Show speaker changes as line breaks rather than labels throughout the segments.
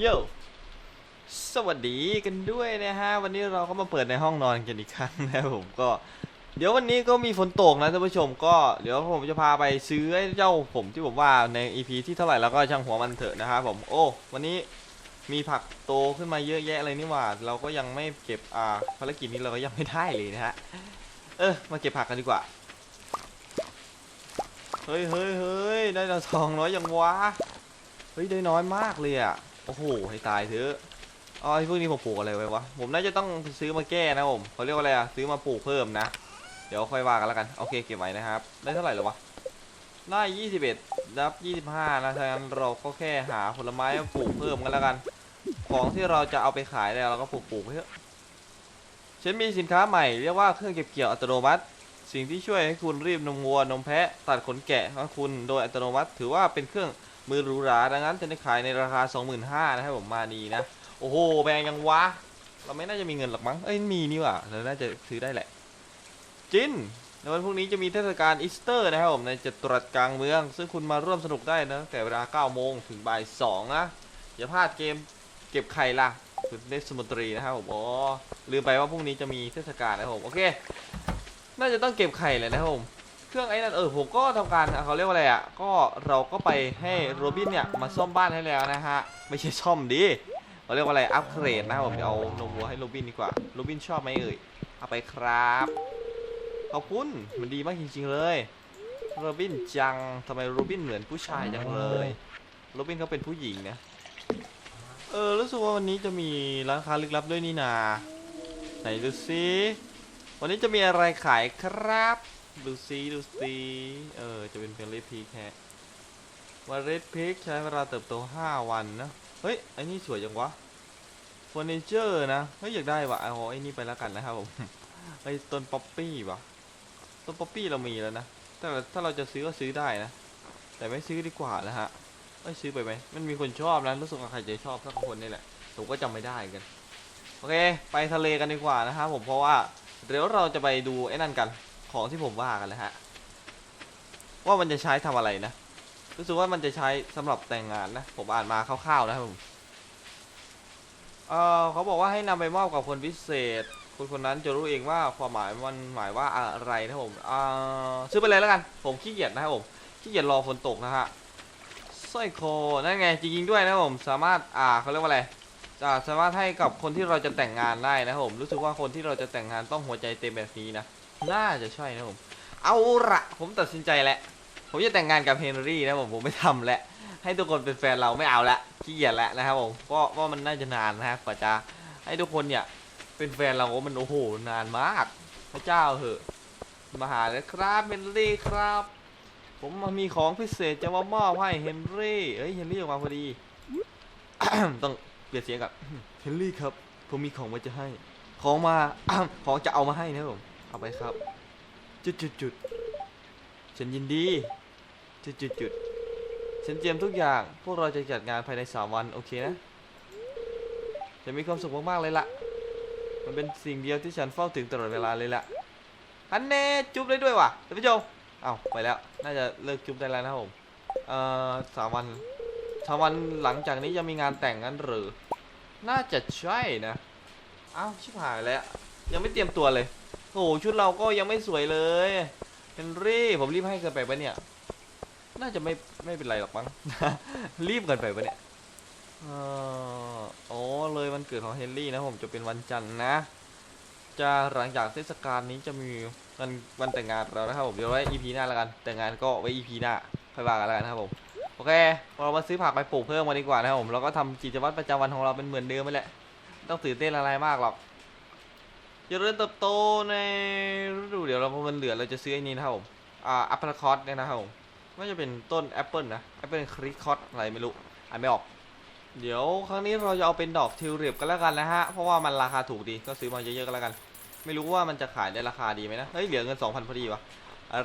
โยสวัสดีกันด้วยนะฮะ วันนี้เราก็มาเปิดในห้องนอนกันอีกครั้งนะผมก็ เดี๋ยววันนี้ก็มีฝนตกนะท่านผู้ชมก็เดี๋ยวผมจะพาไปซื้อไอ้เจ้าผมที่ผมว่าใน EP ที่เท่าไหร่แล้วก็ช่างหัวมันเถอะนะครับผมโอ้วันนี้มีผักโตขึ้นมาเยอะแยะเลยนี่หว่า เราก็ยังไม่เก็บอ่าภารกิจนี้เราก็ยังไม่ได้เลยนะฮะเออมาเก็บผักกันดีกว่าเฮ้ยเฮ้ยเฮ้ยได้ดาวทองน้อยยังวะเฮ้ยได้น้อยมากเลยอะ โอ้โหให้ตายเถอะอ๋อไอ้พวกนี้ผมปลูกอะไรไว้วะ ผมน่าจะต้องซื้อมาแก้นะผมเขาเรียกว่าอะไรอะซื้อมาปลูกเพิ่มนะ เดี๋ยวค่อยว่ากันแล้วกัน โอเคเก็บไว้นะครับ ได้เท่าไหร่แล้วะ ได้ 21นับ 25 นะฉะนั้นเราก็แค่หาผลไม้มาปลูกเพิ่มกันแล้วกัน ของที่เราจะเอาไปขายเนี่ยเราก็ปลูกปลูกไปเถอะฉันมีสินค้าใหม่เรียกว่าเครื่องเก็บเกี่ยวอัตโนมัติ สิ่งที่ช่วยให้คุณรีบนมวัวนมแพะตัดขนแกะของคุณโดยอัตโนมัติ ถือว่าเป็นเครื่อง มือหรูหราดังนั้นจะได้ขายในราคา 25,000นะครับผมมาดีนะ โอ้โหแพงยังวะ เราไม่น่าจะมีเงินหรอกมั้งเอ้ยมีนี่ว่าเราน่าจะซื้อได้แหละ จินในวันพรุ่งนี้จะมีเทศกาลอีสเตอร์นะครับผมในจตุรัสกลางเมือง ซึ่งคุณมาร่วมสนุกได้นะแต่เวลา9โมงถึงบ่าย2นะอย่าพลาดเกมเก็บไข่ล่ะคุณเล่นสมุนตรีนะครับผมอ๋อลืมไปว่าพรุ่งนี้จะมีเทศกาลนะครับผมโอเค น่าจะต้องเก็บไข่เลยนะครับผม เครื่องไอ้นั่นเออผมก็ทำการเขาเรียกว่าอะไรอะก็เราก็ไปให้โรบินเนี่ยมาซ่อมบ้านให้แล้วนะฮะไม่ใช่ซ่อมดิเขาเรียกว่าอะไรอัปเกรดนะครับผมเดี๋ยวเอานมวัวให้โรบินดีกว่าโรบินชอบไหมเอ่ยเอาไปครับขอบคุณมันดีมากจริงๆเลยโรบินจังทำไมโรบินเหมือนผู้ชายจังเลยโรบินเขาเป็นผู้หญิงนะเออรู้สึกว่าวันนี้จะมีร้านค้าลึกลับด้วยนี่นาไหนดูซิวันนี้จะมีอะไรขายครับ ดูซิดูซิเออ จะเป็นเป็นเลดพีแฮะวันเลดพีคใช้เวลาเติบโต 5 วันนะ เฮ้ยไอ้นี่สวยจังวะเฟอร์นิเจอร์นะ เฮ้ย อยากได้วะเอาไอ้นี่ไปแล้วกันนะครับผมไอ้ต้นป๊อปปี้วะต้นป๊อปปี้เรามีแล้วนะแต่ถ้าเราจะซื้อก็ซื้อได้นะ แต่ไม่ซื้อดีกว่านะฮะไม่ซื้อไปไหมมันมีคนชอบนะรู้สึกว่าใครจะชอบสักคนนี่แหละผมก็จำไม่ได้กัน โอเค ไปทะเลกันดีกว่านะครับผมเพราะว่าเดี๋ยวเราจะไปดูไอ้นั่นกัน ของที่ผมว่ากันเลยฮะ ว่ามันจะใช้ทำอะไรนะ รู้สึกว่ามันจะใช้สำหรับแต่งงานนะ ผมอ่านมาคร่าวๆนะครับผมเออเขาบอกว่าให้นำไปมอบกับคนพิเศษ คนคนนั้นจะรู้เองว่าความหมายมันหมายว่าอะไรนะผมอ่าซื้อไปเลยแล้วกัน ผมขี้เกียจนะครับผมขี้เกียจรอฝนตกนะฮะสร้อยคอนั่นไงจริงๆด้วยนะผมสามารถอ่าเขาเรียกว่าอะไรจะสามารถให้กับคนที่เราจะแต่งงานได้นะครับผมรู้สึกว่าคนที่เราจะแต่งงานต้องหัวใจเต็มแบบนี้นะ น่าจะใช่นะผม เอาละผมตัดสินใจแล้ว ผมจะแต่งงานกับเฮนรี่นะผม ผมไม่ทำแล้ว ให้ทุกคนเป็นแฟนเราไม่เอาละขี้เกียจแล้วนะครับผม เพราะว่ามันน่าจะนานนะฮะกว่าจะให้ทุกคนเนี่ยเป็นแฟนเราโอ้มันโอ้โหนานมาก พระเจ้าเหอะ มาหาเลยครับเฮนรี่ครับ ผมมามีของพิเศษจะมามอบให้เฮนรี่เอ้ยเฮนรี่ออกมาพอดี ต้องเปลี่ยนเสียงกับเฮนรี่ครับ ผมมีของมาจะให้ ของมา ของจะเอามาให้นะผม เอาไปครับ จุดจุดจุดฉันยินดี จุดจุดจุดฉันเตรียมทุกอย่าง พวกเราจะจัดงานภายในสามวันโอเคนะ จะมีความสุขมากๆเลยล่ะ มันเป็นสิ่งเดียวที่ฉันเฝ้าถึงตลอดเวลาเลยล่ะฮันเน่จุ๊บได้ด้วยว่ะท่านผู้ชมเอาไปแล้ว น่าจะเลิกจุ๊บได้แล้วนะผม เอ่อสามวันสามวันหลังจากนี้จะมีงานแต่งกันหรือ น่าจะใช่นะ เอ้าชิบหายแล้ว ยังไม่เตรียมตัวเลย โอ้โหชุดเราก็ยังไม่สวยเลยเฮนรี่ผมรีบให้เกินไปปะเนี่ย น่าจะไม่ไม่เป็นไรหรอกมั้ง รีบเกินไปปะเนี่ยเอ,อ๋อเลยวันเกิดของเฮนรี่นะผมจะเป็นวันจันทร์นะ จะหลังจากเทศกาลนี้จะมีวันวันแต่งงานเรานะครับผมเดี๋ยวไว้ EP หน้าแล้วกัน แต่งงานก็ไว้ EP หน้าค่อยว่ากันแล้วกันครับผมโอเคเรามาซื้อผักไปปลูกเพิ่มมาดีกว่านะครับผมแล้วก็ทำกิจวัตรประจำวันของเราเป็นเหมือนเดิมไปแหละ ต้องตื่นเต้นอะไรมากหรอก เริญเติบโตในฤดูเดี๋ยวเราพอมันเหลือเราจะซื้อไอ้นี้นะครับผม อ่าแอปเปิลคอร์ดเนี่ยนะครับผมน่าจะเป็นต้นแอปเปิลนะแอปเปิลคริคอร์ดอะไรไม่รู้อ่านไม่ออก เดี๋ยวครั้งนี้เราจะเอาเป็นดอกทิวลิปกันแล้วกันนะฮะ เพราะว่ามันราคาถูกดีก็ซื้อมาเยอะๆกันแล้วกัน ไม่รู้ว่ามันจะขายได้ราคาดีไหมนะ เฮ้ยเหลือเงิน2,000พอดีว่ะ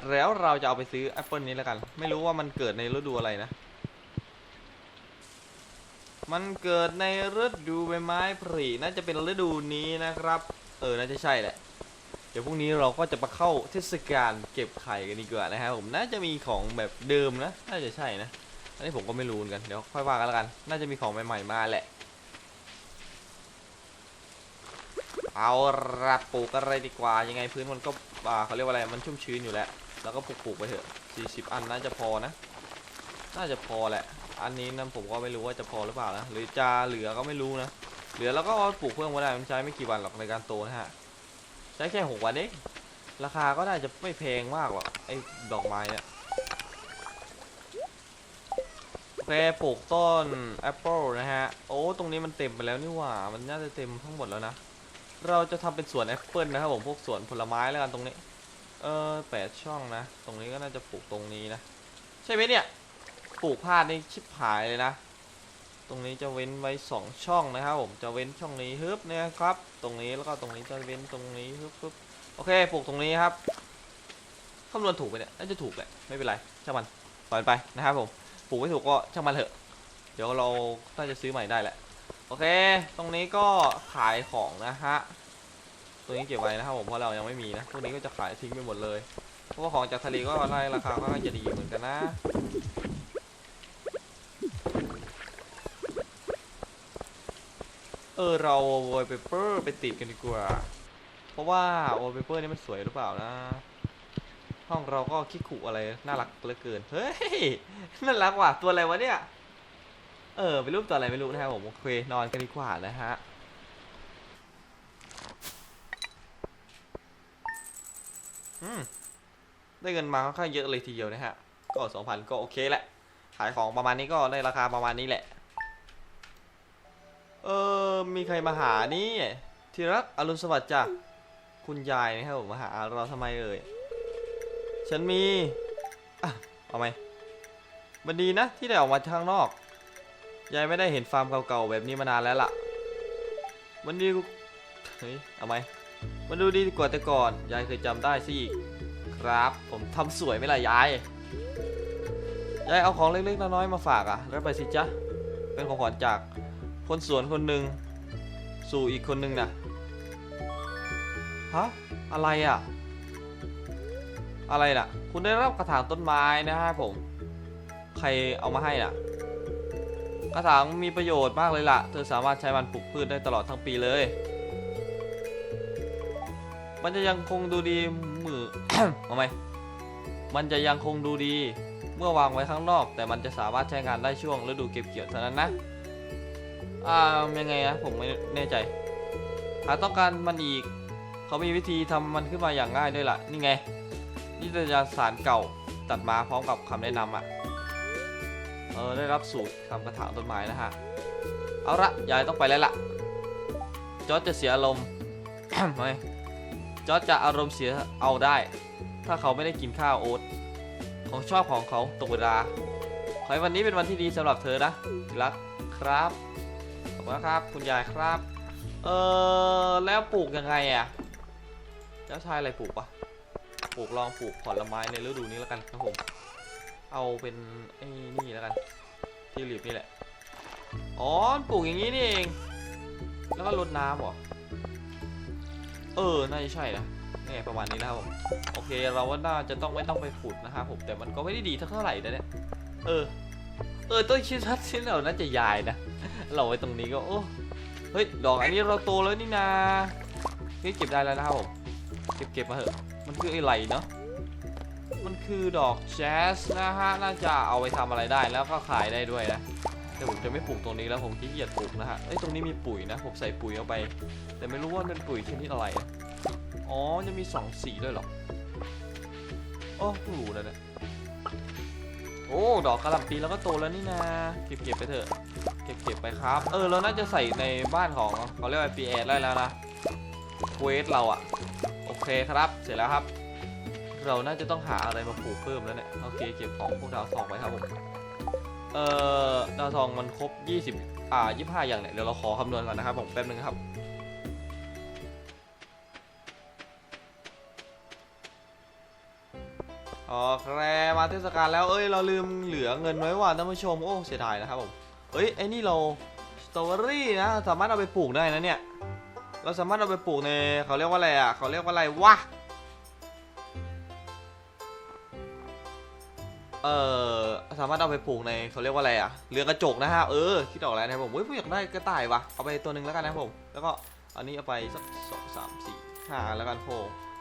แล้วเราจะเอาไปซื้อแอปเปิลนี้แล้วกัน ไม่รู้ว่ามันเกิดในฤดูอะไรนะ มันเกิดในฤดูใบไม้ผลิน่าจะเป็นฤดูนี้นะครับ เออ น่าจะใช่แหละ เดี๋ยวพรุ่งนี้เราก็จะมาเข้าเทศกาลเก็บไข่กันดีกว่านะครับผม น่าจะมีของแบบเดิมนะ น่าจะใช่นะ อันนี้ผมก็ไม่รู้เหมือนกัน เดี๋ยวค่อยว่ากันแล้วกัน น่าจะมีของใหม่ๆมาแหละ เอาละปลูกอะไรดีกว่า ยังไงพื้นมันก็อ่าเขาเรียกว่าอะไร มันชุ่มชื้นอยู่แล้ว แล้วก็ปลูกไปเถอะ 40 อันน่าจะพอนะ น่าจะพอแหละ อันนี้นะผมก็ไม่รู้ว่าจะพอหรือเปล่านะ หรือจะเหลือก็ไม่รู้นะ เหลือแล้วก็ปลูกเพิ่มก็ได้มันใช้ไม่กี่วันหรอกในการโตนะฮะ ใช้แค่หกวันเองราคาก็น่าจะไม่แพงมากหรอกไอ้ดอกไม้เนี่ยโอเคปลูกต้นแอปเปิลนะฮะ โอ้ตรงนี้มันเต็มไปแล้วนี่หว่า มันน่าจะเต็มทั้งหมดแล้วนะ เราจะทำเป็นสวนแอปเปิลนะครับผมพวกสวนผลไม้แล้วกันตรงนี้ เออแปดช่องนะ ตรงนี้ก็น่าจะปลูกตรงนี้นะ ใช่ไหมเนี่ยปลูกพลาดนี่ชิบหายเลยนะ ตรงนี้จะเว้นไว้สองช่องนะครับผมจะเว้นช่องนี้ฮึบเนี่ยครับ ตรงนี้แล้วก็ตรงนี้จะเว้นตรงนี้ฮึบฮึบโอเคปลูกตรงนี้ครับคำนวณถูกไปเนี่ยน่าจะถูกแหละไม่เป็นไรช่างมันปล่อยไปนะครับผมปลูกไม่ถูกก็ช่างมันเถอะ เดี๋ยวเราน่าจะซื้อใหม่ได้แหละโอเค ตรงนี้ก็ขายของนะฮะตัวนี้เก็บไว้นะครับผมเพราะเรายังไม่มีนะพวกนี้ก็จะขายทิ้งไปหมดเลยเพราะว่าของจากทะเลก็ได้ราคาก็น่าจะดีเหมือนกันนะ เออเราวอลเปเปอร์ไปติดกันดีกว่า เพราะว่าวอลเปเปอร์นี่มันสวยหรือเปล่านะ ห้องเราก็คิดขู่อะไรน่ารักเหลือเกิน เฮ้ยน่ารักว่ะตัวอะไรวะเนี่ย เออเป็นรูปตัวอะไรไม่รู้นะครับผมโอเคนอนกันดีกว่านะฮะอืมได้เงินมาค่อนข้างเยอะเลยทีเดียวนะฮะ ก็สองพันก็โอเคแหละ ขายของประมาณนี้ก็ได้ราคาประมาณนี้แหละ เออ มีใครมาหานี่ที่รักอรุณสวัสดิ์จ้ะคุณยายนะครับผมมาหาเราทำไมเอ่ย ฉันมีอะเอาไหมมันดีนะที่ได้ออกมาข้างนอก ยายไม่ได้เห็นฟาร์มเก่าๆแบบนี้มานานแล้วล่ะ มันดีกเฮ้ยเอาไหมมันดูดีกว่าแต่ก่อน ยายเคยจำได้สิครับ ผมทำสวยไหมล่ะยาย ยายเอาของเล็กๆน้อยๆมาฝากอะรับไปสิจ๊ะ เป็นของขวัญจาก คนสวนคนหนึ่งสู่อีกคนหนึ่งนะฮะอะไรอะ อะไรน่ะ คุณได้รับกระถางต้นไม้นะฮะผม ใครเอามาให้น่ะ กระถางมีประโยชน์มากเลยล่ะ เธอสามารถใช้มันปลูกพืชได้ตลอดทั้งปีเลย มันจะยังคงดูดีมือเอาไหมมันจะยังคงดูดีเมื่อวางไว้ข้างนอก แต่มันจะสามารถใช้งานได้ช่วงฤดูเก็บเกี่ยวเท่านั้นนะ อ่ายังไงนะผมไม่แน่ใจ หากต้องการมันอีก เขามีวิธีทำมันขึ้นมาอย่างง่ายด้วยล่ะ นี่ไงนิตยสารเก่าตัดมาพร้อมกับคำแนะนำอะ เออได้รับสูตรทำกระถางต้นไม้นะฮะ เอาละยายต้องไปแล้วล่ะ จอร์จจะเสียอารมณ์ไม่จอร์จจะอารมณ์เสียเอาได้ ถ้าเขาไม่ได้กินข้าวโอ๊ตของชอบของเขาตกเวลาขอให้วันนี้เป็นวันที่ดีสำหรับเธอนะรักครับ นะครับ คุณยายครับ เออแล้วปลูกยังไงอะเจ้าชายอะไรปลูกปะปลูกลองปลูกผลไม้ในฤดูนี้แล้วกันครับผม เอาเป็นไอ้นี่แล้วกัน ที่หลีบนี่แหละ อ๋อ ปลูกอย่างนี้นี่เอง แล้วก็รดน้ำเหรอ เออ น่าจะใช่นะนี่ประมาณนี้นะครับผม โอเค เราว่าน่าจะต้องไม่ต้องไปขุดนะครับผม แต่มันก็ไม่ได้ดีเท่าไหร่นะเนี่ย เออ เออ ต้นชิดทัดชิ้นเราน่าจะยายนะ เราไว้ตรงนี้ก็โอ้เฮ้ยดอกอันนี้เราโตแล้วนี่นาเฮ้ยเก็บได้แล้วนะครับผมเก็บเก็บมาเถอะ มันคืออะไรเนาะมันคือดอกแจ๊สนะฮะน่าจะเอาไปทำอะไรได้แล้วก็ขายได้ด้วยนะแต่ผมจะไม่ปลูกตรงนี้แล้วผมขี้เกียจปลูกนะฮะเอ้ยตรงนี้มีปุ๋ยนะผมใส่ปุ๋ยเอาไป แต่ไม่รู้ว่ามันเป็นปุ๋ยชนิดอะไรอะอ๋อจะมีสองสีด้วยหรอโอ้เพิ่งรู้แล้วเนี่ยโอ้ ดอกกระหล่ำปีแล้วก็โตแล้วนี่นาเก็บเก็บไปเถอะ เก็บเก็บไปครับ เออเราน่าจะใส่ในบ้านของเขาเรียกว่าปีแอดได้แล้วนะเควสเราอะโอเคครับ เสร็จแล้วครับ เราน่าจะต้องหาอะไรมาปลูกเพิ่มแล้วเนี่ย โอเค เก็บของพวกดาวทองไปครับผม เอ่อ ดาวทองมันครบ 20 อ่า 25 อย่างเนี่ย เดี๋ยวเราขอคำนวณก่อนนะครับผมแป๊บนึงครับอ๋อแครมาเทศกาลแล้ว เอ้ย เราลืมเหลือเงินไว้ว่ะท่านผู้ชม โอ้ เสียดายนะครับผม เอ้ยไอ้นี่เราสตรอเบอรี่นะ สามารถเอาไปปลูกได้นะเนี่ย เราสามารถเอาไปปลูกในเขาเรียกว่าอะไรอะเขาเรียกว่าอะไรวะเออสามารถเอาไปปลูกในเขาเรียกว่าอะไรอะเรือกระจกนะฮะเออคิดออกแล้วนะผมเฮ้ยผมอยากได้กระต่ายวะเอาไปตัวหนึ่งแล้วกันนะผมแล้วก็อันนี้เอาไปสักสองสามสี่ห้าแล้วกันโพ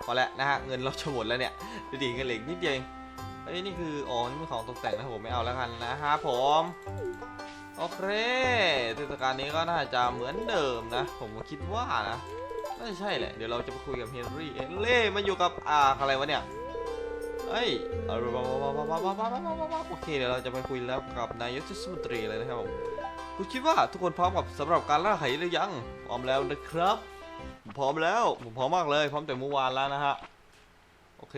พอแล้วนะฮะเงินเราจะหมดแล้วเนี่ยดูดิเงินเหลืออกนิดเดียวเอ้ยนี่คืออ๋อนี่เป็นของตกแต่งนะผมไม่เอาแล้วกันนะฮะผม โอเคเทศกาลนี้ก็น่าจะเหมือนเดิมนะ ผมก็คิดว่านะน่าจะใช่แหละ เดี๋ยวเราจะไปคุยกับเฮนรี่เฮนรี่มาอยู่กับอาอะไรวะเนี่ยเอ้ยเอาโอเคเดี๋ยวเราจะไปคุยแล้วกับนายกเทศมนตรีเลยนะครับผมคุณคิดว่าทุกคนพร้อมกับสำหรับการล่าไข่หรือยัง พร้อมแล้วนะครับ พร้อมแล้ว ผมพร้อมมากเลย พร้อมแต่เมื่อวานแล้วนะฮะ โอเค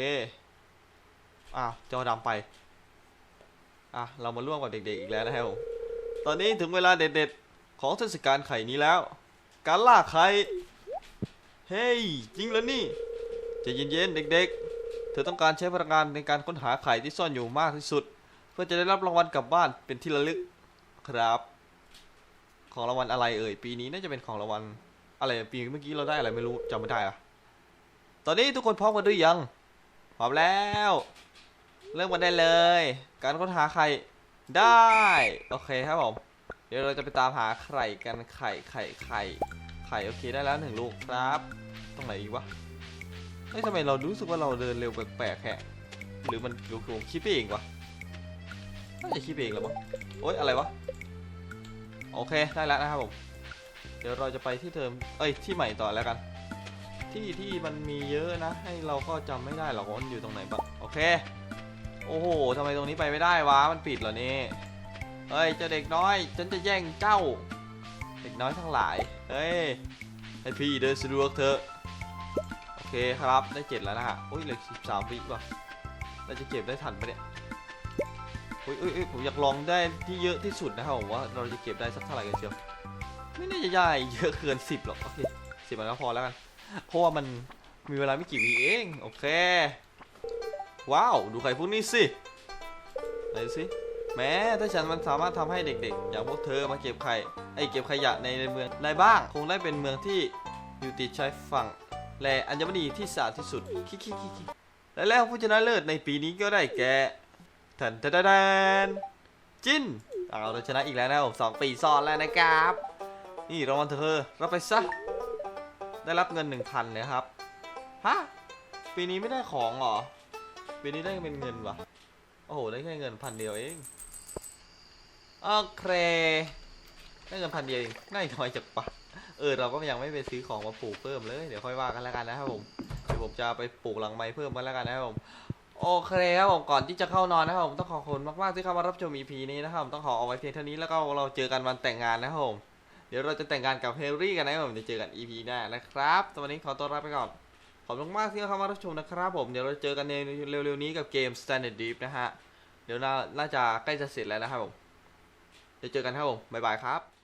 อะจอดำไป อะเรามาร่วมกับเด็กๆอีกแล้วนะครับผม อนนี้ถึงเวลาเด็ดๆ ของเทศกาลไข่นี้แล้ว การล่าไข่ เฮ้ย จริงแล้วนี่จะเย็นๆ เด็กๆ เธอต้องการใช้พลังงานในการค้นหาไข่ที่ซ่อนอยู่มากที่สุด เพื่อจะได้รับรางวัลกลับบ้านเป็นที่ระลึกครับ ของรางวัลอะไรเอ่ย ปีนี้น่าจะเป็นของรางวัลอะไรปีเมื่อกี้เราได้อะไรไม่รู้จำไม่ได้อะตอนนี้ทุกคนพร้อมกันหรือยังพร้อมแล้ว เริ่มกันได้เลย การค้นหาไข่ ได้ โอเคครับผม เดี๋ยวเราจะไปตามหาไข่กันไข่ไข่ไข่ไข่โอเคได้แล้วหนึ่งลูกครับ ตรงไหนอีกวะเฮ้ยทำไมเรารู้สึกว่าเราเดินเร็วแปลกๆแฮะหรือมันหรือผมคิดไปเองวะน่าจะคิดไปเองแล้วมั้งโอ๊ยอะไรวะ โอเคได้แล้วนะครับผม เดี๋ยวเราจะไปที่เดิมเอ้ยที่ใหม่ต่อแล้วกัน ที่ที่มันมีเยอะนะ ให้เราก็จำไม่ได้หรอกว่ามันอยู่ตรงไหนบ้างโอเค โอ้โหทำไมตรงนี้ไปไม่ได้วะ มันปิดเหรอนี่ เฮ้ย เจ้าเด็กน้อย ฉันจะแย่งเจ้า เด็กน้อยทั้งหลาย เฮ้ย ให้พี่เดินสะดวกเถอะ โอเคครับ ได้เจ็ดแล้วนะฮะอุ้ยเหลือสิบสามวิว่ะเราจะเก็บได้ทันปะเนี่ยอุ้ยอุ้ยอุ้ยผมอยากลองได้ที่เยอะที่สุดนะครับผมว่าเราจะเก็บได้สักเท่าไหร่กันเชียว ไม่น่าจะได้เยอะเกินสิบหรอก โอเคสิบมันก็พอแล้วกัน เพราะว่ามันมีเวลาไม่กี่วิเอง โอเค ว้าว ดูไข่พวกนี้สิไหนสิแม้ถ้าฉันมันสามารถทำให้เด็กๆ อย่างพวกเธอมาเก็บไข่ไอเก็บขยะในเมืองได้บ้าง คงได้เป็นเมืองที่อยู่ติดชายฝั่ง และอัญมณีที่สะอาดที่สุดคิคิคิคิและแล้วผู้ชนะเลิศในปีนี้ก็ได้แก่ทันทันทันจินเอาเราชนะอีกแล้วนะผมสองปีซ้อนแล้วนะครับ นี่รางวัลเธอรับไปซะได้รับเงินหนึ่งพันเลยครับฮะปีนี้ไม่ได้ของหรอ ปีนี้ได้เป็นเงินวะโอ้โห ได้แค่เงินพันเดียวเอง โอเค ได้เงินพันเดียวเองน่าจะน้อยจักปะเออ เราก็ยังไม่ไปซื้อของมาปลูกเพิ่มเลย เดี๋ยวค่อยว่ากันแล้วกันนะครับผม เดี๋ยวผมจะไปปลูกหลังไม้เพิ่มกันแล้วกันนะครับผมโอเคครับผมก่อนที่จะเข้านอนนะครับผมต้องขอบคุณมากๆที่เข้ามารับชม EP นี้นะครับผมต้องขอเอาไว้เพียงเท่านี้แล้วก็เราเจอกันวันแต่งงานนะครับผมเดี๋ยวเราจะแต่งงานกับเฮลรี่กันนะครับผมจะเจอกัน EP หน้านะครับสวันนี้ขอตัวลาไปก่อน ขอบคุณมากที่เข้ามารับชมนะครับผม เดี๋ยวเราเจอกันในเร็วๆนี้กับเกม Standard Deep นะฮะ เดี๋ยวน่าน่าจะใกล้จะเสร็จแล้วนะครับผม เดี๋ยวเจอกันครับผม บ๊ายบายครับ